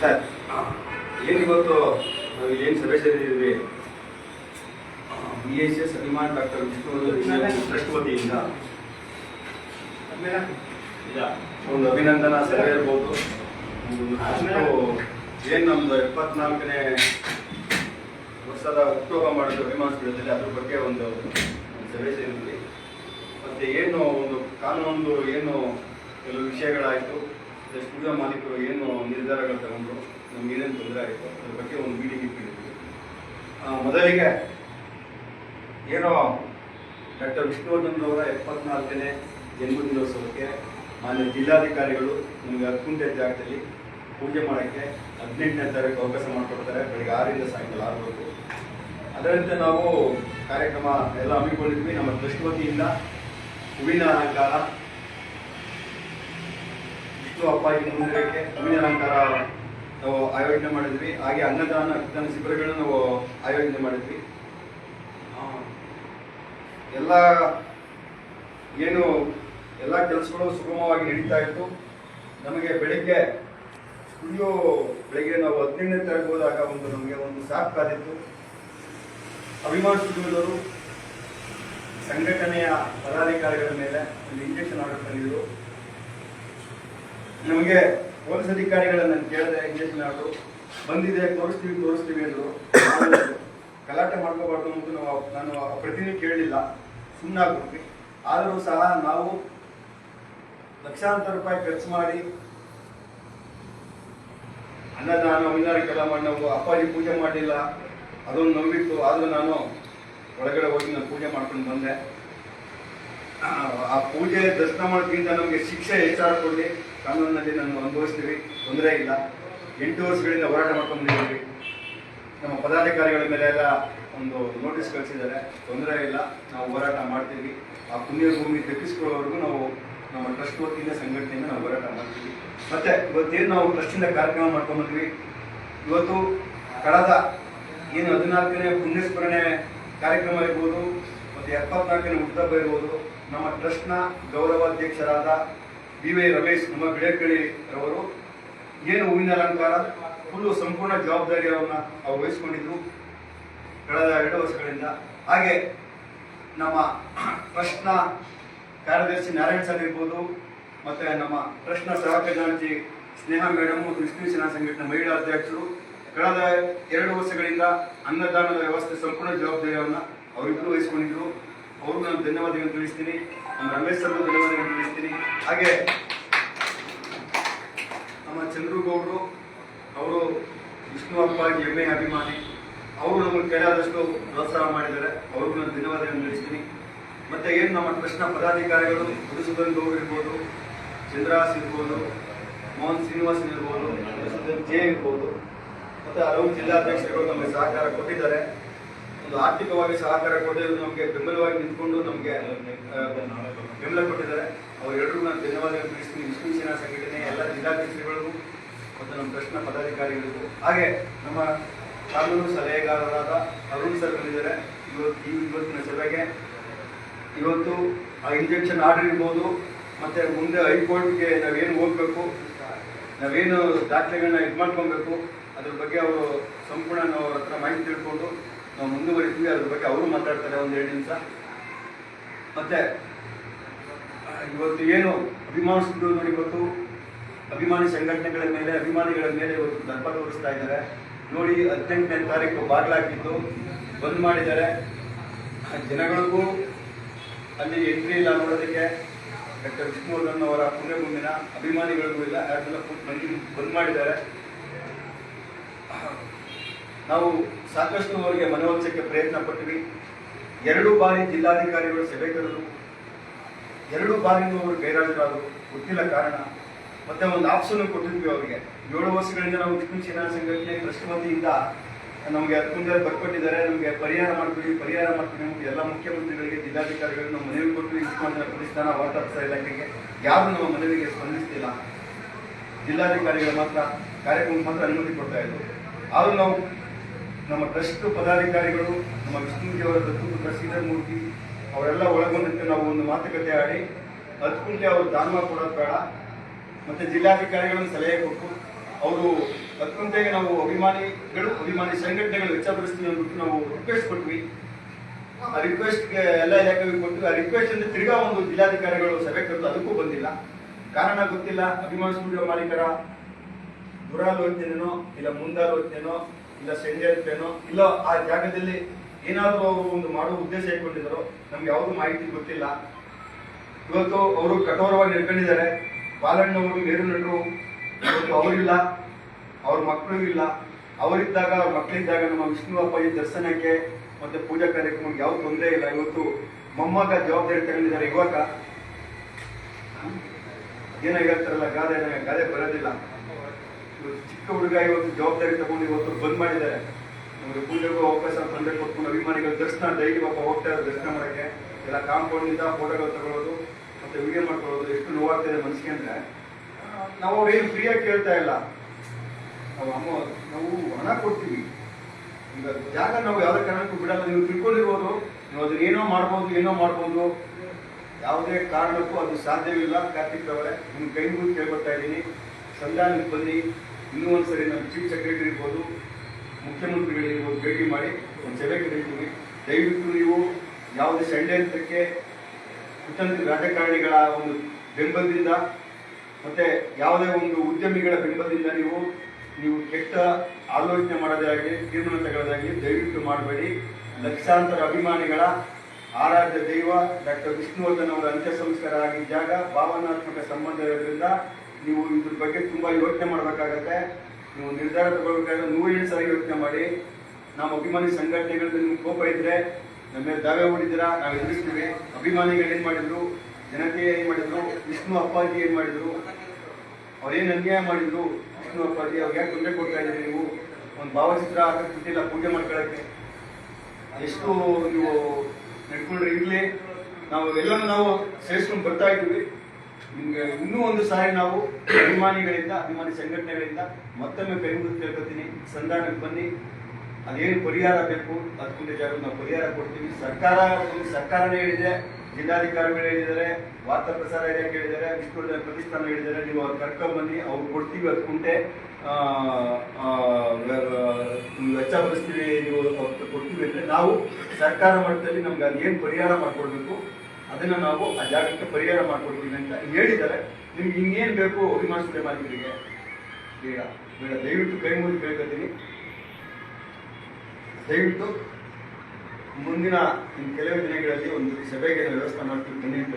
Sir ಏನಿವತ್ತು ನಾವು ಏನು ಸಭೆ ಸೇರಿದ್ದೀವಿ? B S S Abhiman doctor Vishnuvardhan trust ವತಿಯಿಂದ ಒಂದು ಅಭಿನಂದನಾ ಸಭೆ ಇರ್ಬೋದು. ಏನು ನಮ್ದು ಎಪ್ಪತ್ನಾಲ್ಕನೇ ವರ್ಷದ ಉಪಯೋಗ ಮಾಡಿದ ಅಭಿಮಾನ ಸ್ಥಳದಲ್ಲಿ ಅದ್ರ ಬಗ್ಗೆ ಒಂದು ಸಭೆ ಸೇರಿದ್ವಿ. ಮತ್ತೆ ಏನು ಒಂದು ಕಾನೂನು, ಏನು ಕೆಲವು ವಿಷಯಗಳಾಯಿತು ಸ್ಟುಡಿಯೋ ಮಾಲೀಕರು ಏನು ನಿರ್ಧಾರಗಳು ತಗೊಂಡ್ರು, ನಮ್ಗೆ ಏನೇನು ತೊಂದರೆ ಆಯಿತು ಅದ್ರ ಬಗ್ಗೆ ಒಂದು ಮೀಟಿಂಗ್ ಇಟ್ಟಿದ್ದೀವಿ ಮೊದಲಿಗೆ ಏನೋ ಡಾಕ್ಟರ್ ವಿಷ್ಣುವರ್ಧನ್ ಅವರ ಎಪ್ಪತ್ನಾಲ್ಕನೇ ಜನ್ಮದಿನೋತ್ಸವಕ್ಕೆ ಮಾನ್ಯ ಜಿಲ್ಲಾಧಿಕಾರಿಗಳು ನಮಗೆ ಹತ್ತು ಜಾಗದಲ್ಲಿ ಪೂಜೆ ಮಾಡೋಕ್ಕೆ ಹದಿನೆಂಟನೇ ತಾರೀಕು ಅವಕಾಶ ಮಾಡಿಕೊಡ್ತಾರೆ. ಬೆಳಿಗ್ಗೆ ಆರರಿಂದ ಸಾಯಂಕಾಲ ಆರವರೆಗೂ ಅದರಂತೆ ನಾವು ಕಾರ್ಯಕ್ರಮ ಎಲ್ಲ ಹಮ್ಮಿಕೊಂಡಿದ್ವಿ. ನಮ್ಮ ಟ್ರಸ್ಟ್ ವತಿಯಿಂದ ಹೂವಿನ ಅಲಂಕಾರ ವಿಷ್ಣು ಅಪ್ಪಾಜಿ ಮಂದಿರಕ್ಕೆ ಹೂವಿನ ಅಲಂಕಾರ ನಾವು ಆಯೋಜನೆ ಮಾಡಿದ್ವಿ. ಹಾಗೆ ಅನ್ನದಾನ ರಕ್ತದಾನ ಶಿಬಿರಗಳನ್ನು ನಾವು ಆಯೋಜನೆ ಮಾಡಿದ್ವಿ. ಎಲ್ಲ ಏನು ಎಲ್ಲ ಕೆಲಸಗಳು ಸುಗಮವಾಗಿ ನಡೀತಾ ಇತ್ತು. ನಮಗೆ ಬೆಳಿಗ್ಗೆ ಸ್ಟುಡಿಯೋ ಬೆಳಿಗ್ಗೆ ನಾವು ಹದಿನೆಂಟನೇ ತಾರೀಕು ಹೋದಾಗ ಒಂದು ನಮಗೆ ಒಂದು ಸಾಕ್ ಕಾದಿತ್ತು. ಅಭಿಮಾನ ಸ್ಟುಡಿಯೋದವರು ಸಂಘಟನೆಯ ಪದಾಧಿಕಾರಿಗಳ ಮೇಲೆ ಒಂದು ಇಂಜೆಕ್ಷನ್ ಆರ್ಡರ್ ತಂದಿದ್ರು. ನಮಗೆ ಪೊಲೀಸ್ ಅಧಿಕಾರಿಗಳನ್ನ ಕೇಳಿದೆ ಇಂಜೆಕ್ಷನ್ ನಾಡು ಬಂದಿದೆ, ತೋರಿಸ್ತೀವಿ ತೋರಿಸ್ತೀವಿ ಅಂದರು, ಗಲಾಟೆ ಮಾಡ್ಕೋಬಾರ್ದು ಅಂತ ನಾವು ನಾನು ಪ್ರತಿನಿಧಿ ಕೇಳಲಿಲ್ಲ ಸುಮ್ಮನಾಗ್ಬಿಟ್ವಿ ಆದರೂ ಸಹ ನಾವು ಲಕ್ಷಾಂತರ ರೂಪಾಯಿ ಖರ್ಚು ಮಾಡಿ ಅನ್ನದಾನ ಕೆಲ ಮಾಡಿ ಅಪ್ಪಾಜಿ ಪೂಜೆ ಮಾಡಲಿಲ್ಲ ಅದೊಂದು ನಂಬಿತ್ತು. ಆದರೂ ನಾನು ಒಳಗಡೆ ಹೋಗಿ ನಾನು ಪೂಜೆ ಮಾಡ್ಕೊಂಡು ಬಂದೆ. ಆ, ಪೂಜೆ ದರ್ಶನ ಮಾಡೋದ್ರಿಂದ ನಮಗೆ ಶಿಕ್ಷೆ ಹೆಚ್ಚಾರ ಕೊಡಲಿ ಕಾನೂನಿನಲ್ಲಿ ನಾನು ಅನುಭವಿಸ್ತೀವಿ ತೊಂದರೆ ಇಲ್ಲ. ಎಂಟು ವರ್ಷಗಳಿಂದ ಹೋರಾಟ ಮಾಡ್ಕೊಂಡಿದ್ದೀವಿ ನಮ್ಮ ಪದಾಧಿಕಾರಿಗಳ ಮೇಲೆ ಎಲ್ಲ ಒಂದು ನೋಟಿಸ್ ಕಳಿಸಿದ್ದಾರೆ. ತೊಂದರೆ ಇಲ್ಲ ನಾವು ಹೋರಾಟ ಮಾಡ್ತೀವಿ. ಆ ಪುಣ್ಯ ಭೂಮಿ ನಾವು ನಮ್ಮ ಟ್ರಸ್ಟ್ ವತಿಯಿಂದ ಸಂಘಟನೆಯಿಂದ ನಾವು ಹೋರಾಟ ಮಾಡ್ತೀವಿ. ಮತ್ತೆ ಇವತ್ತೇನು ನಾವು ಟ್ರಸ್ಟಿಂದ ಕಾರ್ಯಕ್ರಮ ಮಾಡ್ಕೊಂಡ್ಬಂದ್ವಿ? ಇವತ್ತು ಕಳೆದ ಏನು ಹದಿನಾಲ್ಕನೇ ಪುಣ್ಯಸ್ಮರಣೆ ಕಾರ್ಯಕ್ರಮ ಇರ್ಬೋದು ಮತ್ತು ಎಪ್ಪತ್ನಾಲ್ಕನೇ ಹುಟ್ಟಬ್ಬ ಇರ್ಬೋದು ನಮ್ಮ ಟ್ರಸ್ಟ್ನ ಗೌರವಾಧ್ಯಕ್ಷರಾದ ಬಿ ವೈ ರಮೇಶ್ ನಮ್ಮ ಬಿಳಕಳಿ ರವರು ಏನು ಹೂವಿನ ಅಲಂಕಾರ, ಫುಲ್ಲು ಸಂಪೂರ್ಣ ಜವಾಬ್ದಾರಿಯನ್ನ ಅವರು ವಹಿಸ್ಕೊಂಡಿದ್ರು ಕಳೆದ ಎರಡು ವರ್ಷಗಳಿಂದ. ಹಾಗೆ ನಮ್ಮ ಟ್ರಸ್ಟ್ನ ಕಾರ್ಯದರ್ಶಿ ನಾರಾಯಣ್ ಸರ್ ಇರ್ಬೋದು, ಮತ್ತೆ ನಮ್ಮ ಟ್ರಸ್ಟ್ನ ಸಹ ಸ್ನೇಹ ಮೇಡಮ್ ಮತ್ತು ವಿಷ್ಣು ಸೇನಾ ಸಂಘಟನೆ ಮಹಿಳಾ ಅಧ್ಯಕ್ಷರು ಕಳೆದ ಎರಡು ವರ್ಷಗಳಿಂದ ಅನ್ನದಾನದ ವ್ಯವಸ್ಥೆ ಸಂಪೂರ್ಣ ಜವಾಬ್ದಾರಿಯನ್ನು ಅವರಿಬ್ಬರು ವಹಿಸ್ಕೊಂಡಿದ್ರು. ಅವ್ರಿಗೂ ನಾನು ಧನ್ಯವಾದಗಳನ್ನು ತಿಳಿಸ್ತೀನಿ. ನಮ್ಮ ರಮೇಶ್ ಸರ್ಗೂ ಧನ್ಯವಾದಗಳನ್ನು ತಿಳಿಸ್ತೀನಿ. ಹಾಗೆ ನಮ್ಮ ಚಂದ್ರಗೌಡರು, ಅವರು ವಿಷ್ಣು ಅಪ್ಪಾಜಿ ಎಮ್ಮೆ ಅಭಿಮಾನಿ. ಅವರು ನಮಗೆ ಕೈಲಾದಷ್ಟು ಪ್ರೋತ್ಸಾಹ ಮಾಡಿದ್ದಾರೆ. ಅವ್ರಿಗೂ ನಾನು ಧನ್ಯವಾದಗಳನ್ನು ತಿಳಿಸ್ತೀನಿ. ಮತ್ತೆ ಏನು ನಮ್ಮ ಟ್ರಸ್ಟ್ನ ಪದಾಧಿಕಾರಿಗಳು? ಮಧುಸೂದನ್ ಗೌಡ್ ಇರ್ಬೋದು ಚಂದ್ರಾಸ್ ಇರ್ಬೋದು, ಮೋಹನ್ ಶ್ರೀನಿವಾಸನ್ ಇರ್ಬೋದು ಮಧುಸೂದನ್ ಜೆ ಇರ್ಬೋದು. ಮತ್ತು ಹಲವು ಜಿಲ್ಲಾಧ್ಯಕ್ಷರುಗಳು ನಮಗೆ ಸಹಕಾರ ಕೊಟ್ಟಿದ್ದಾರೆ. ಒಂದು ಆರ್ಥಿಕವಾಗಿ ಸಹಕಾರ ಕೊಟ್ಟು ನಮಗೆ ಬೆಂಬಲವಾಗಿ ನಿಂತ್ಕೊಂಡು ನಮಗೆ ಬೆಂಬಲ ಕೊಟ್ಟಿದ್ದಾರೆ. ಅವರೆಲ್ಲರಿಗೂ ನಾನು ಧನ್ಯವಾದಗಳು ತಿಳಿಸ್ತೀನಿ. ವಿಷ್ಣು ಸೇನಾ ಸಂಘಟನೆ, ಎಲ್ಲ ಜಿಲ್ಲಾಧ್ಯಕ್ಷರುಗಳಿಗೂ ಮತ್ತು ನಮ್ಮ ಟ್ರಸ್ಟ್ನ ಪದಾಧಿಕಾರಿಗಳಿಗೂ. ಹಾಗೆ ನಮ್ಮ ಕಾನೂನು ಸಲಹೆಗಾರರಾದ ಅರುಣ್ ಸರ್ ಬಂದಿದ್ದಾರೆ ಇವತ್ತು ಇವತ್ತಿನ ಸಭೆಗೆ ಇವತ್ತು ಆ ಇಂಜೆಕ್ಷನ್ ಆರ್ಡರ್ ಇರ್ಬೋದು, ಮತ್ತು ಮುಂದೆ ಹೈಕೋರ್ಟ್ಗೆ ನಾವೇನು ಹೋಗಬೇಕು, ನಾವೇನು ದಾಖಲೆಗಳನ್ನ ಇದು ಮಾಡ್ಕೊಬೇಕು ಅದ್ರ ಬಗ್ಗೆ ಅವರು ಸಂಪೂರ್ಣ ನಾವು ಹತ್ರ ಮಾಹಿತಿ ತಿಳ್ಕೊಂಡು ನಾವು ಮುಂದುವರಿತೀವಿ, ಅದ್ರ ಬಗ್ಗೆ ಅವರು ಮಾತಾಡ್ತಾರೆ ಒಂದು ಎರಡು ನಿಮಿಷ. ಮತ್ತೆ ಇವತ್ತು ಏನು ಅಭಿಮಾನಿಸಿದ್ರು ನೋಡಿ ಇವತ್ತು ಅಭಿಮಾನಿ ಸಂಘಟನೆಗಳ ಮೇಲೆ, ಅಭಿಮಾನಿಗಳ ಮೇಲೆ ಇವತ್ತು ದರ್ಪ ತೋರಿಸ್ತಾ ಇದ್ದಾರೆ. ನೋಡಿ, ಹದಿನೆಂಟನೇ ತಾರೀಕು ಬಾಗ್ಲಾಗಿದ್ದು ಬಂದ್ ಮಾಡಿದ್ದಾರೆ. ಜನಗಳಿಗೂ ಅಲ್ಲಿ ಎಂಟ್ರಿ ಇಲ್ಲ ನೋಡೋದಕ್ಕೆ. ಡಾಕ್ಟರ್ ವಿಷ್ಣುವರ್ಧನ್ ಅವರ ಪುಣ್ಯಭೂಮಿನ ಅಭಿಮಾನಿಗಳಿಗೂ ಇಲ್ಲ ಯಾರೆಲ್ಲ ಬಂದ್ ಮಾಡಿದ್ದಾರೆ. ನಾವು ಸಾಕಷ್ಟು ಅವರಿಗೆ ಮನವೊಲಿಸಕ್ಕೆ ಪ್ರಯತ್ನ ಪಟ್ಟಿವಿ. ಎರಡು ಬಾರಿ ಜಿಲ್ಲಾಧಿಕಾರಿಗಳು ಸಭೆ ಕರೆದರು ಎರಡು ಬಾರಿನೂ ಅವರು ಗೈರಾಜರಾದರು. ಗೊತ್ತಿಲ್ಲ ಕಾರಣ. ಮತ್ತೆ ಒಂದು ಆಪ್ಷನ್ನು ಕೊಟ್ಟಿದ್ವಿ ಅವರಿಗೆ. ಏಳು ವರ್ಷಗಳಿಂದ ನಾವು ವಿಷ್ಣು ಸೇನಾ ಸಂಘಟನೆ ಟ್ರಸ್ಟ್ ನಮಗೆ ಹತ್ತು ಬರ್ಕೊಟ್ಟಿದ್ದಾರೆ. ನಮಗೆ ಪರಿಹಾರ ಮಾಡ್ತೀವಿ ಪರಿಹಾರ ಮಾಡ್ತೀವಿ ನಮಗೆ ಎಲ್ಲ ಮುಖ್ಯಮಂತ್ರಿಗಳಿಗೆ ಜಿಲ್ಲಾಧಿಕಾರಿಗಳು ನಾವು ಮನವಿ ಕೊಟ್ಟು ಮುಖ್ಯಮಂತ್ರಿ ಪೊಲೀಸ್ ವಾರ್ತಾ ಇಲಾಖೆಗೆ. ಯಾರು ನಮ್ಮ ಮನವಿಗೆ ಸ್ಪಂದಿಸ್ತಿಲ್ಲ. ಜಿಲ್ಲಾಧಿಕಾರಿಗಳು ಮಾತ್ರ ಕಾರ್ಯಕ್ರಮ ಮಾತ್ರ ಅನುಮತಿ ಕೊಡ್ತಾ ಇದ್ದರು ಆದರೂ ನಾವು ನಮ್ಮ ಟ್ರಸ್ಟ್ ಪದಾಧಿಕಾರಿಗಳು, ನಮ್ಮ ವಿಷ್ಣುಜಿಯವರ ದತ್ತು ಶ್ರೀಧರ್ ಮೂರ್ತಿ, ಅವರೆಲ್ಲ ಒಳಗೊಂಡಂತೆ ನಾವು ಒಂದು ಮಾತುಕತೆ ಆಡಿ ಹತ್ಕುಂಟೆ ಅವರು ದಾನ ಕೊಡೋದು ಬೇಡ, ಮತ್ತೆ ಜಿಲ್ಲಾಧಿಕಾರಿಗಳನ್ನು ಸಲಹೆ ಕೊಟ್ಟು, ಅವರು ಹತ್ಕುಂಟೆಗೆ ನಾವು ಅಭಿಮಾನಿಗಳು, ಅಭಿಮಾನಿ ಸಂಘಟನೆಗಳು ವೆಚ್ಚ ಭರಿಸ್ತೀವಿ ಅಂದ್ಬಿಟ್ಟು ನಾವು ರಿಕ್ವೆಸ್ಟ್ ಕೊಟ್ವಿ. ಆ ರಿಕ್ವೆಸ್ಟ್ಗೆ ಎಲ್ಲ ಇಲಾಖೆಗೆ ಕೊಟ್ಟು, ಆ ರಿಕ್ವೆಸ್ಟ್ ಅಂದ್ರೆ ತಿರ್ಗಾ ಒಂದು ಜಿಲ್ಲಾಧಿಕಾರಿಗಳು ಸಭೆ ಕರೆದು ಅದಕ್ಕೂ ಬಂದಿಲ್ಲ. ಕಾರಣ ಗೊತ್ತಿಲ್ಲ, ಅಭಿಮಾನ ಸ್ಟುಡಿಯೋ ಮಾಲೀಕರ, ದುರಾಲೋಚನೆನೋ, ಇಲ್ಲ ಮುಂದಾಲೋಚನೆನೋ ಇಲ್ಲ ಸಂಜೆನೋ ಇಲ್ಲ ಆ ಜಾಗದಲ್ಲಿ ಏನಾದರೂ ಅವರು ಒಂದು ಮಾಡುವ ಉದ್ದೇಶ ಇಟ್ಕೊಂಡಿದ್ದಾರೋ, ನಮ್ಗೆ ಯಾವುದು ಮಾಹಿತಿ ಗೊತ್ತಿಲ್ಲ. ಇವತ್ತು ಅವರು ಕಠೋರವಾಗಿ ನಡ್ಕೊಂಡಿದ್ದಾರೆ. ಬಾಲಣ್ಣವರು ನೇರು ನಟರು. ಇವತ್ತು ಅವರಿಲ್ಲ, ಅವ್ರ ಮಕ್ಕಳು ಇಲ್ಲ. ಅವರಿದ್ದಾಗ, ಅವ್ರ ಮಕ್ಕಳಿದ್ದಾಗ ನಮ್ಮ ವಿಷ್ಣು ಅಪ್ಪಾಜಿ ದರ್ಶನಕ್ಕೆ ಮತ್ತೆ ಪೂಜಾ ಕಾರ್ಯಕ್ರಮಕ್ಕೆ ಯಾವ ತೊಂದರೆ ಇಲ್ಲ. ಇವತ್ತು ಮೊಮ್ಮಗ ಜವಾಬ್ದಾರಿ ತಗೊಂಡಿದ್ದಾರೆ ಇವಾಗ. ಏನೋ ಹೇಳ್ತಾರಲ್ಲ, ಗಾದೆ ಗಾದೆ ಬರೋದಿಲ್ಲ. ಚಿಕ್ಕ ಹುಡುಗ ಇವತ್ತು ಜವಾಬ್ದಾರಿ ತಗೊಂಡು ಇವತ್ತು ಬಂದ್ ಮಾಡಿದ್ದಾರೆ. ನಮಗೆ ಪೂಜೆಗೂ ಅವಕಾಶ ತಂದೆ ಕೊಟ್ಕೊಂಡು ಅಭಿಮಾನಿಗಳು ದರ್ಶನ, ಡೈಲಿ ಪಾಪ ಹೋಗ್ತಾ ಇರೋ ದರ್ಶನ ಮಾಡಕ್ಕೆ. ಎಲ್ಲ ಕಾಂಪೌಂಡ್ ಇಂದ ಫೋಟೋಗಳು ತಗೊಳ್ಳೋದು ಮತ್ತೆ ವಿಡಿಯೋ ಮಾಡ್ಕೊಳ್ಳೋದು ಎಷ್ಟು ನೋವಾಗ್ತಿದೆ ಮನಸ್ಸಿಗೆ ಅಂದ್ರೆ. ನಾವು ಅವ್ರೇನು ಫ್ರೀಯಾಗಿ ಕೇಳ್ತಾ ಇಲ್ಲ. ನಾವು ಅಮ್ಮ, ನಾವು ಹಣ ಕೊಡ್ತೀವಿ. ಈಗ ಜಾಗ ನಾವು ಯಾವುದೇ ಕಾರಣಕ್ಕೂ ಬಿಡಲ್ಲ. ನೀವು ತಿಳ್ಕೊಂಡಿರ್ಬೋದು. ನೀವು ಅದನ್ನ ಏನೋ ಮಾಡ್ಬೋದು ಏನೋ ಮಾಡ್ಬೋದು. ಯಾವುದೇ ಕಾರಣಕ್ಕೂ ಅದು ಸಾಧ್ಯವಿಲ್ಲ ಕಾರ್ತಿಕ್ ಅವರೇ ನಿಮ್ಮ ಕೈ ಮುಗಿದು ಕೇಳ್ಕೊತಾ ಇದ್ದೀನಿ. ಸಂಧಾನಕ್ಕೆ ಬನ್ನಿ. ಇನ್ನೂ ಒಂದ್ಸರಿ ನಮ್ಮ ಚೀಫ್ ಸೆಕ್ರೆಟರಿ ಇರ್ಬೋದು ಮುಖ್ಯಮಂತ್ರಿಗಳಿರ್ಬೋದು ಭೇಟಿ ಮಾಡಿ ಒಂದು ಸಭೆ ಕರೀತೀವಿ ದಯವಿಟ್ಟು ನೀವು ಯಾವುದೇ ಷಡ್ಯಂತ್ರಕ್ಕೆ ಕುತಂತ್ರ ರಾಜಕಾರಣಿಗಳ ಒಂದು ಬೆಂಬಲದಿಂದ ಮತ್ತೆ ಯಾವುದೇ ಒಂದು ಉದ್ಯಮಿಗಳ ಬೆಂಬಲದಿಂದ ನೀವು ನೀವು ಕೆಟ್ಟ ಆಲೋಚನೆ ಮಾಡೋದಾಗಲಿ ತೀರ್ಮಾನ ತಗೊಳ್ಳೋದಾಗಲಿ ದಯವಿಟ್ಟು ಮಾಡಬೇಡಿ. ಲಕ್ಷಾಂತರ ಅಭಿಮಾನಿಗಳ ಆರಾಧ್ಯ ದೈವ ಡಾಕ್ಟರ್ ವಿಷ್ಣುವರ್ಧನ್ ಅವರ ಅಂತ್ಯ ಸಂಸ್ಕಾರ ಆಗಿದ್ದಾಗ ಭಾವನಾತ್ಮಕ ಸಂಬಂಧ ಇರೋದ್ರಿಂದ ನೀವು ಇದ್ರ ಬಗ್ಗೆ ತುಂಬಾ ಯೋಚನೆ ಮಾಡಬೇಕಾಗತ್ತೆ. ನೀವು ನಿರ್ಧಾರ ತಗೊಳ್ಬೇಕಾದ್ರೆ ನೂರೇಳು ಸಾರಿ ಯೋಚನೆ ಮಾಡಿ. ನಮ್ಮ ಅಭಿಮಾನಿ ಸಂಘಟನೆಗಳಲ್ಲಿ ನಿಮ್ಗೆ ಕೋಪ ಇದ್ರೆ, ನಮ್ಮ ದಾವೆ ಹೂಡಿದ್ದೀರಾ? ನಾವು ಎದುರಿಸ್ತೀವಿ. ಅಭಿಮಾನಿಗಳು ಏನ್ ಮಾಡಿದ್ರು? ಜನತೆ ಏನ್ ಮಾಡಿದ್ರು? ವಿಷ್ಣು ಅಪ್ಪಾಜಿ ಏನ್ ಮಾಡಿದ್ರು? ಅವ್ರೇನ್ ಅನ್ಯಾಯ ಮಾಡಿದ್ರು? ವಿಷ್ಣು ಅಪ್ಪಾಜಿ ಅವ್ರಿಗೆ ಯಾಕೆ ತೊಂದರೆ ಕೊಡ್ತಾ ಇದ್ದೀರಿ ನೀವು? ಒಂದು ಭಾವಚಿತ್ರ ಹಾಕಕ್ ಬಿಟ್ಟಿಲ್ಲ ಪೂಜೆ ಮಾಡ್ಕೊಳಕ್ಕೆ ಎಷ್ಟು ನೀವು ನಡ್ಕೊಂಡ್ರೆ ಇರ್ಲಿ. ನಾವು ಎಲ್ಲನೂ ನಾವು ಸೇರಿಸ್ಕೊಂಡು ಬರ್ತಾ ಇದ್ದೀವಿ. ನಿಮ್ಗೆ ಇನ್ನೂ ಒಂದು ಸಾರಿ ನಾವು ಅಭಿಮಾನಿಗಳಿಂದ, ಅಭಿಮಾನಿ ಸಂಘಟನೆಗಳಿಂದ ಮತ್ತೊಮ್ಮೆ ಕೈ ಮುಗಿದು ಕೇಳ್ಕೊತೀನಿ ಸಂಧಾನಕ್ಕೆ ಬನ್ನಿ. ಅದೇನು ಪರಿಹಾರ ಬೇಕು? ಅದಕ್ಕಿಂತ ಜಾಗ ನಾವು ಪರಿಹಾರ ಕೊಡ್ತೀವಿ. ಸರ್ಕಾರ ಸರ್ಕಾರನೇ ಹೇಳಿದೆ, ಜಿಲ್ಲಾಧಿಕಾರಿಗಳು ಹೇಳಿದ್ದಾರೆ, ವಾರ್ತಾ ಪ್ರಸಾರ ಇಲಾಖೆ ಹೇಳಿದ್ದಾರೆ ವಿಶ್ವವಿದ್ಯಾಲಯ ಪ್ರತಿಷ್ಠಾನ ಹೇಳಿದ್ದಾರೆ. ನೀವು ಅವ್ರು ಕರ್ಕೊಂಬನ್ನಿ ಅವ್ರು ಕೊಡ್ತೀವಿ ಅದಕ್ಕೆ ವೆಚ್ಚ ಭರಿಸ್ತೀವಿ, ನೀವು ಕೊಡ್ತೀವಿ ಅಂದರೆ ನಾವು ಸರ್ಕಾರ ಮಟ್ಟದಲ್ಲಿ ನಮ್ಗೆ ಅದೇನು ಪರಿಹಾರ ಮಾಡ್ಕೊಡ್ಬೇಕು? ಅದನ್ನ ನಾವು ಆ ಜಾಗಕ್ಕೆ ಪರಿಹಾರ ಮಾಡ್ಕೊಡ್ತೀವಿ ಅಂತ ಹೇಳಿದ್ದಾರೆ. ನಿಮ್ಗೆ ಇನ್ನೇನ್ ಬೇಕು ಸುಳೆ ಮಾಲೀಕರಿಗೆ ಬೇಡ ಬೇಡ. ದಯವಿಟ್ಟು ಕೈ ಮುಗಿದು ಕೇಳ್ಕೊತೀನಿ. ದಯವಿಟ್ಟು ಮುಂದಿನ ಕೆಲವೇ ದಿನಗಳಲ್ಲಿ ಒಂದು ಸಭೆಗೆ ವ್ಯವಸ್ಥೆ ಮಾಡ್ತೀವಿ ಅಂತ